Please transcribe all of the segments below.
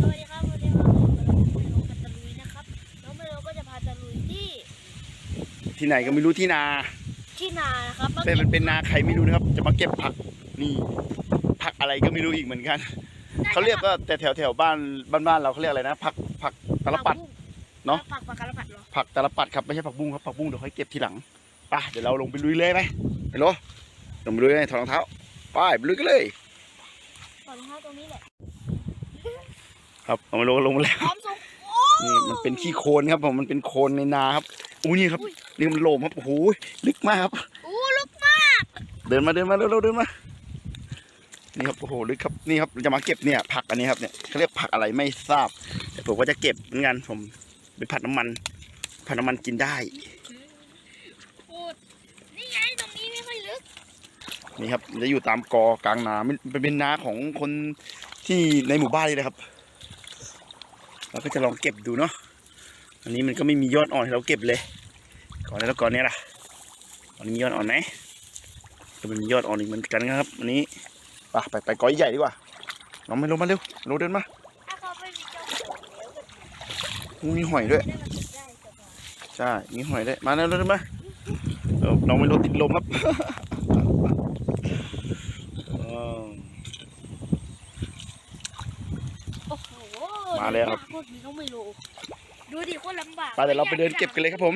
สวัสดีครับวันนี้เราจะมาลงไปลงกันตะลุยนะครับน้องเมโลก็จะพาตะลุยที่ที่ไหนก็ไม่รู้ที่นาที่นานะครับมาแต่มันเป็นนาใครไม่รู้นะครับ จะมาเก็บผักนี่ผักอะไรก็ไม่รู้อีกเหมือนกันเขาเรียกว่าแต่แถวแถวบ้านบ้านบ้านเราเขาเรียกอะไรนะผักผักตะลปัด เนอะ ผักผักกะละปัดเหรอผักตะลปัดครับไม่ใช่ผักบุ้งครับผักบุ้งเดี๋ยวค่อยเก็บทีหลังไปเดี๋ยวเราลงไปลุยเลยไหมไปโลลงไปลุยเลยถอดรองเท้าไปไปลุยกันเลยตอนนี้ตรงนี้แหละ ครับเอามาลงลงมาแล้วพร้อมส่งโอ้นี่มันเป็นขี้โคลนครับผมมันเป็นโคลนในนาครับอู้นี่ครับอุ้ยนี่มันโหลมครับโอ้โหลึกมากครับ โอ้ลูกมาก เดินมาเดินมาเร็วๆเดินมานี่ครับโอ้โหลึกครับนี่ครับเราจะมาเก็บเนี่ย ผักอันนี้ครับเนี่ยเขาเรียกผักอะไรไม่ทราบแต่ผมก็จะเก็บเหมือนกันผมไปผัดน้ำมัน ผัดน้ำมันกินได้โอ้นี่ไงตรงนี้ไม่ค่อยลึกนี่ครับมันจะอยู่ตามกอกลางนามันเป็นเป็นนาของคนที่ในหมู่บ้านเลยนะครับ เราก็จะลองเก็บดูเนาะอันนี้มันก็ไม่มียอดอ่อนให้เราเก็บเลย ก่อนแล้วก่อนเนี้ยล่ะอันนี้มียอดอ่อนไหมก็มันมียอดอ่อนอีกเหมือนกันครับอันนี้ไปไปไปก้อยใหญ่ดีกว่าน้องไม่ลงมาเร็วลงเดินมาถ้าเขาไม่มีเจ้าของแล้วก็มีหอยด้วยได้มาเก็บได้สบายใช่มีหอยด้วยมาเร็วเร็วมาเออน้องไม่ลงติดลมครับ อ้าว โอ้โห มาแล้วครับ พวกนี้เขาไม่รู้ ดูดิโคนลำบาก ไปเดี๋ยวเราไปเดินเก็บกันเลยครับผม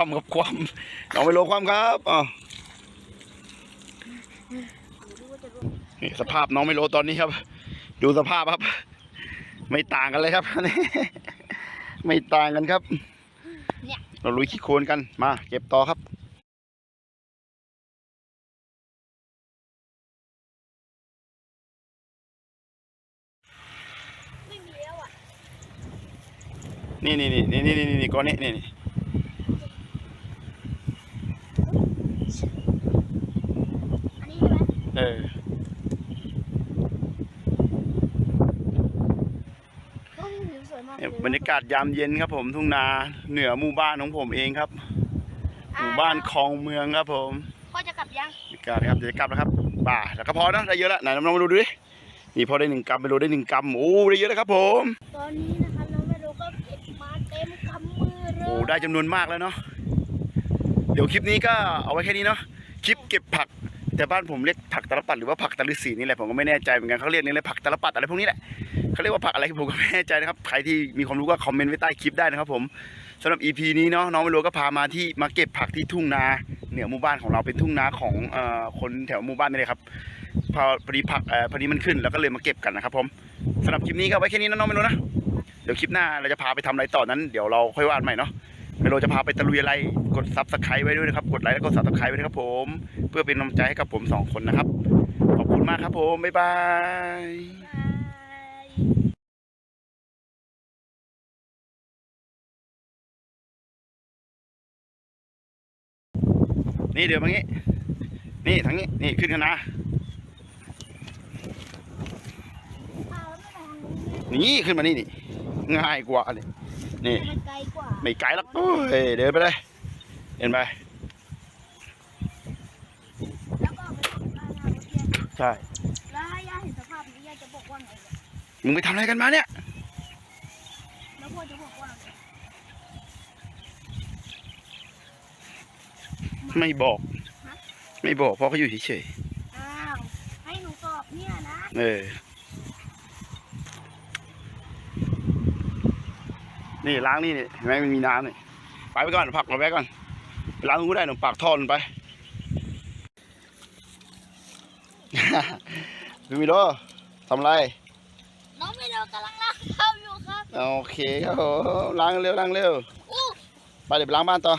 ความครับความน้องไม่ลความครับอ๋อนี่สภาพน้องไม่โลตอนนี้ครับ ดูสภาพครับ ไม่ต่างกันเลยครับไม่ต่างกันครับ เราลุยขี้โคลนกันมาเก็บต่อครับไม่มีแล้วอะนี่นี่นี่นี่นี่นี่นี่ก้อนนี้นี่นี่นี้ใช่ไหม เออ โอ้ยวิวสวยมาก เนี่ยบรรยากาศยามเย็นครับผมทุ่งนาเหนือหมู่บ้านของผมเองครับ หมู่บ้านคลองเมืองครับผมพ่อจะกลับยังบรรยากาศครับเดี๋ยวจะกลับแล้วครับป่าแล้วก็พอเนอะได้เยอะแล้วไหนน้องๆมาดูดินี่พอได้หนึ่งกรัมไปโลได้หนึ่งกรัมโอ้ได้เยอะแล้วครับผม ตอนนี้นะคะน้องไม่รู้ก็เก็บมาเต็มกำมือเลโอ้ยได้จำนวนมากแล้วเนาะเดี๋ยวคลิปนี้ก็เอาไว้แค่นี้เนาะคลิปเก็บผักแต่บ้านผมเรียกผักตะลปัดหรือว่าผักตะลึสีนี่แหละผมก็ไม่แน่ใจเหมือนกันเขาเรียกนี่เลยผักตะลปัดอะไรพวกนี้แหละ เขาเรียกว่าผักอะไรผมก็ไม่แน่ใจนะครับ ใครที่มีความรู้ก็คอมเมนต์ไว้ใต้คลิปได้นะครับผมสำหรับ EP นี้เนาะน้องไม่รู้ก็พามาที่มาเก็บผักที่ทุ่งนาเหนือหมู่บ้านของเราเป็นทุ่งนาของเอ่อคนแถวหมู่บ้านนี่เลยครับพอพอดีผักเอ่อพอดีมันขึ้นแล้วก็เลยมาเก็บกันนะครับผมสำหรับคลิปนี้ก็ไว้แค่นี้นะน้องไม่รู้นะเดี๋ยวคลิปหน้าเราจะพาไปทำอะไรต่อนั้นเดี๋ยวเราค่อยว่ากันใหม่เนาะไม่รู้จะพาไปตะลุยอะไรกดซับสไครต์ไว้ด้วยนะครับกดไลค์แล้วก็ซับสไครต์ไว้นะครับผม เพื่อเป็นกำลังใจให้กับผมสองคนนะครับ ขอบคุณมากครับผมบ๊ายบาย นี่เดี๋ยวมางี้ นี่ทางนี้ นี่ขึ้นกันนะอ้าวแล้วไม่ไปทางนู้นเนี่ยนี่ขึ้นมานี่นี่ ง่ายกว่านี่นี่มันไกลกว่าไม่ไกลหรอกโอ้ยเดินไปเลย เห็นไหมแล้วก็ไปถึงบ้านเราเทียนใช่ แล้วถ้าย่าเห็นสภาพนี้ย่าจะบอกว่าไงเนี่ยมึงไปทำอะไรกันมาเนี่ย แล้วพ่อจะบอกว่าไง ไม่บอก ไม่บอกเพราะเขาอยู่เฉยอ้าวให้หนูตอบเนี่ยนะๆเออ นี่ล้างนี่นี่เห็นไหมมันมีน้ำนี่ไปไปก่อนผักเราไว้ก่อนไปล้างตรงนู้นได้หนูปากท่อลงไปพี่มิโลทำอะไร น้องไม่เดากำลังล้างเท้าอยู่ครับโอเคครับผมล้างเร็วล้างเร็วอู้ไปเดี๋ยวไปล้างบ้านต่อน